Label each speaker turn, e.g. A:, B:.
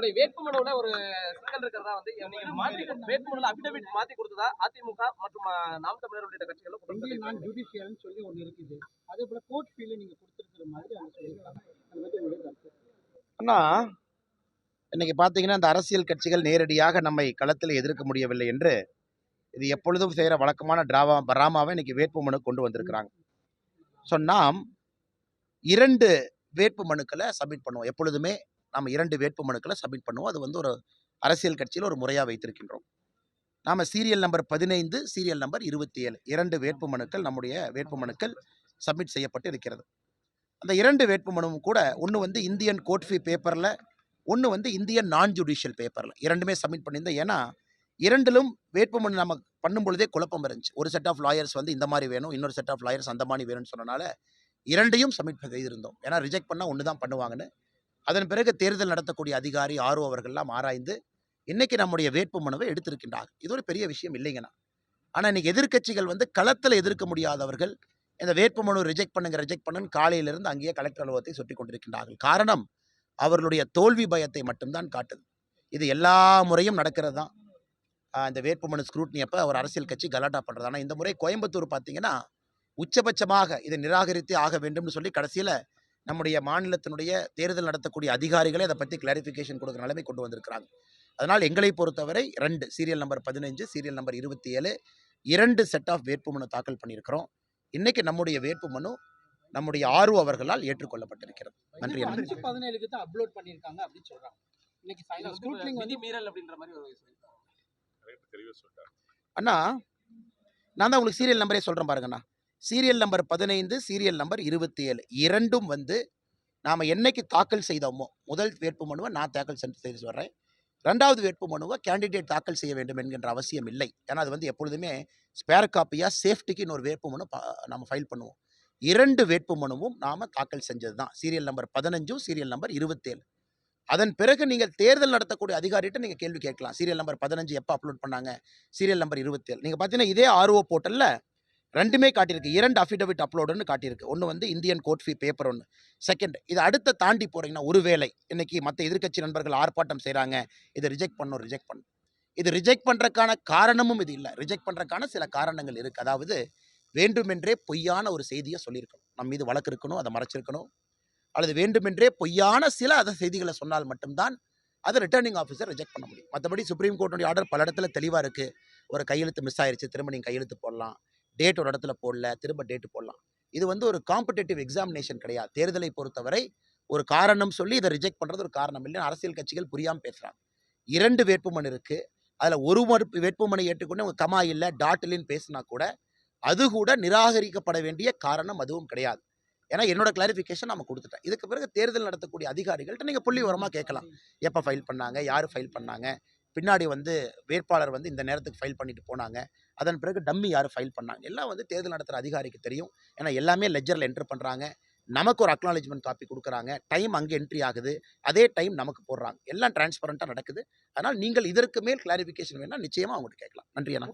A: உங்களுடைய வேட்புமனுல ஒரு சிக்கல் இருக்கிறதா வந்து நீங்க மாற்றி வேட்புமனுல அபிடவிட் மாத்தி கொடுத்ததா அதிமுக மற்றும் நாம் தமிழர் உள்ளிட்ட கட்சிகளும் குற்றம்
B: நான். ஜுடிஷியல்னு சொல்லி ஒன்று இருக்குது. அதே போல கோர்ட் ஃபீல்டு நீங்க கொடுத்துருக்கிற மாதிரி அவங்க சொல்லியிருக்காங்க.
C: அண்ணா இன்னைக்கு பார்த்தீங்கன்னா இந்த அரசியல் கட்சிகள் நேரடியாக நம்மை களத்தில் எதிர்க்க முடியவில்லை என்று இது எப்பொழுதும் செய்கிற வழக்கமான டிராமா பராமாவை இன்னைக்கு வேட்புமனு கொண்டு வந்திருக்கிறாங்க. ஸோ நாம் இரண்டு வேட்பு மனுக்களை சப்மிட் பண்ணுவோம். எப்பொழுதுமே நாம் இரண்டு வேட்பு மனுக்களை சப்மிட் பண்ணுவோம். அது வந்து ஒரு அரசியல் கட்சியில் ஒரு முறையாக வைத்திருக்கின்றோம். நாம் சீரியல் நம்பர் பதினைந்து சீரியல் நம்பர் இருபத்தி ஏழு இரண்டு வேட்பு மனுக்கள் நம்முடைய வேட்பு மனுக்கள் சப்மிட் செய்யப்பட்டு இருக்கிறது. அந்த இரண்டு வேட்பு மனுவும் கூட ஒன்று வந்து இந்தியன் கோர்ட் ஃபீ பேப்பரில் ஒன்று வந்து இந்தியன் நான் ஜுடிஷியல் பேப்பரில். இரண்டுமே சப்மிட் பண்ணியிருந்தேன். ஏன்னா இரண்டிலும் வேட்புமனு நம்ம பண்ணும் பொழுதே குழப்பம் இருந்துச்சு. ஒரு செட் ஆஃப் லாயர்ஸ் வந்து இந்த மாதிரி வேணும் இன்னொரு செட் ஆஃப் லாயர்ஸ் அந்த மாதிரி வேணும்னு சொன்னனால இரண்டையும் சப்மிட் செய்திருந்தோம். ஏன்னா ரிஜெக்ட் பண்ணால் ஒன்று தான் பண்ணுவாங்கன்னு அதன் பிறகு தேர்தல் நடத்தக்கூடிய அதிகாரி ஆர்ஓ அவர்கள்லாம் ஆராய்ந்து இன்னைக்கு நம்முடைய வேட்பு மனுவை எடுத்திருக்கின்றார்கள். இது ஒரு பெரிய விஷயம் இல்லைங்கண்ணா. ஆனால் இன்னைக்கு எதிர்க்கட்சிகள் வந்து களத்தில் எதிர்க்க முடியாதவர்கள் இந்த வேட்பு மனு ரிஜெக்ட் பண்ணுங்க ரிஜெக்ட் பண்ணுன்னு காலையிலிருந்து அங்கேயே கலெக்டர் அலுவலகத்தை சுட்டி கொண்டிருக்கின்றார்கள். காரணம் அவர்களுடைய தோல்வி பயத்தை மட்டும்தான் காட்டுது. இது எல்லா முறையும் நடக்கிறது தான். இந்த வேட்புமனு ஸ்க்ரூட்னி அப்போ ஒரு அரசியல் கட்சி கலாட்டா பண்ணுறது ஆனால் இந்த முறை கோயம்புத்தூர் பார்த்தீங்கன்னா உச்சபட்சமாக இதை நிராகரித்தே ஆக வேண்டும்னு சொல்லி கடைசியில் நம்முடைய மாநிலத்தினுடைய தேர்தல் நடத்தக்கூடிய அதிகாரிகளே அதை பற்றி கிளாரிஃபிகேஷன் கொடுக்குற நிலைமை கொண்டு வந்திருக்கிறாங்க. அதனால் எங்களை பொறுத்தவரை ரெண்டு சீரியல் நம்பர் பதினஞ்சு சீரியல் நம்பர் இருபத்தி ஏழு இரண்டு செட் ஆஃப் வேட்புமனு தாக்கல் பண்ணியிருக்கிறோம். இன்னைக்கு நம்முடைய வேட்புமனு நம்முடைய ஆர்வ அவர்களால் ஏற்றுக்கொள்ளப்பட்டிருக்கிறது. நன்றி
B: பதினேழுக்கு தான் அப்லோட் பண்ணியிருக்காங்க அப்படின்னு.
C: அண்ணா நான் தான் உங்களுக்கு சீரியல் நம்பரே சொல்கிறேன் பாருங்கண்ணா சீரியல் நம்பர் பதினைந்து சீரியல் நம்பர் இருபத்தி ஏழு இரண்டும் வந்து நாம் என்னைக்கு தாக்கல் செய்தோமோ முதல் வேட்புமனுவை நான் தாக்கல் சென்று செய்து வர்றேன் ரெண்டாவது வேட்புமனுவை கேண்டிடேட் தாக்கல் செய்ய வேண்டும் என்கின்ற அவசியம் இல்லை. ஏன்னா அது வந்து எப்பொழுதுமே ஸ்பேர் காப்பியாக சேஃப்டிக்கு இன்னொரு வேட்புமனு மனு நம்ம ஃபைல் பண்ணுவோம். இரண்டு வேட்புமனுவும் நாம் தாக்கல் செஞ்சது தான். சீரியல் நம்பர் பதினஞ்சும் சீரியல் நம்பர் இருபத்தேழு. அதன் பிறகு நீங்கள் தேர்தல் நடத்தக்கூடிய அதிகாரிகிட்ட நீங்கள் கேள்வி கேட்கலாம். சீரியல் நம்பர் பதினஞ்சு எப்போ அப்லோட் பண்ணாங்க? சீரியல் நம்பர் இருபத்தேழு. நீங்கள் பார்த்தீங்கன்னா இதே ஆர்ஓ போர்ட்டலில் ரெண்டுமே காட்டியிருக்கு. இரண்டு அஃபிடவிட் அப்லோடுன்னு காட்டியிருக்கு. ஒன்று வந்து இந்தியன் கோர்ட் ஃபீ பேப்பர் ஒன்று செகண்ட் இது அடுத்த தாண்டி போகிறீங்கன்னா ஒருவேளை இன்னைக்கு மற்ற எதிர்க்கட்சி நண்பர்கள் ஆர்ப்பாட்டம் செய்கிறாங்க இதை ரிஜெக்ட் பண்ணும் ரிஜெக்ட் பண்ணும் இது ரிஜெக்ட் பண்ணுறக்கான காரணமும் இது இல்லை. ரிஜெக்ட் பண்ணுறக்கான சில காரணங்கள் இருக்குது அதாவது வேண்டுமென்றே பொய்யான ஒரு செய்தியை சொல்லியிருக்கணும். நம்ம மீது வழக்கு இருக்கணும் அதை மறைச்சிருக்கணும். அல்லது வேண்டுமென்றே பொய்யான சில அதை செய்திகளை சொன்னால் மட்டும்தான் அதை ரிட்டர்னிங் ஆஃபீஸர் ரிஜெக்ட் பண்ண முடியும். மற்றபடி சுப்ரீம் கோர்ட்டுடைய ஆர்டர் பல இடத்துல தெளிவாக இருக்குது ஒரு கையெழுத்து மிஸ் ஆயிடுச்சு திரும்ப நீங்கள் கையெழுத்து போடலாம். டேட் ஒரு இடத்துல போடல திரும்ப டேட் போடலாம். இது வந்து ஒரு காம்படிட்டிவ் எக்ஸாமினேஷன் கிடையாது. தேர்தலை பொறுத்தவரை ஒரு காரணம் சொல்லி இதை ரிஜெக்ட் பண்ணுறது ஒரு காரணம் இல்லைன்னு அரசியல் கட்சிகள் புரியாமல் பேசுகிறாங்க இரண்டு வேட்புமனு இருக்குது அதில் ஒரு மறுப்பு வேட்புமனை ஏற்றுக்கொண்டு அவங்க கமா இல்லை டாட் இல்லைன்னு பேசினா கூட அது கூட நிராகரிக்கப்பட வேண்டிய காரணம் அதுவும் கிடையாது. ஏன்னா என்னோட கிளாரிஃபிகேஷன் நம்ம கொடுத்துட்டேன். இதுக்கு பிறகு தேர்தல் நடத்தக்கூடிய அதிகாரிகள்ட்ட நீங்கள் புள்ளி உரமாக கேட்கலாம். எப்போ ஃபைல் பண்ணாங்க யார் ஃபைல் பண்ணாங்க பின்னாடி வந்து வேட்பாளர் வந்து இந்த நேரத்துக்கு ஃபைல் பண்ணிட்டு போனாங்க. அதன் பிறகு டம்மி யார் ஃபைல் பண்ணாங்க. எல்லாம் வந்து தேர்தல் நடத்துகிற அதிகாரிக்கு தெரியும். ஏன்னா எல்லாமே லெஜரில் என்ட்ரு பண்ணுறாங்க நமக்கு ஒரு அக்னாலேஜ்மெண்ட் காப்பி கொடுக்குறாங்க. டைம் அங்கே என்ட்ரி ஆகுது. அதே டைம் நமக்கு போடுறாங்க. எல்லாம் டிரான்ஸ்பரண்ட்டாக நடக்குது. அதனால் நீங்கள் இதற்கு மேல் கிளாரிஃபிகேஷன் வேணால் நிச்சயமாக அவங்ககிட்ட கேட்கலாம். நன்றி அண்ணா.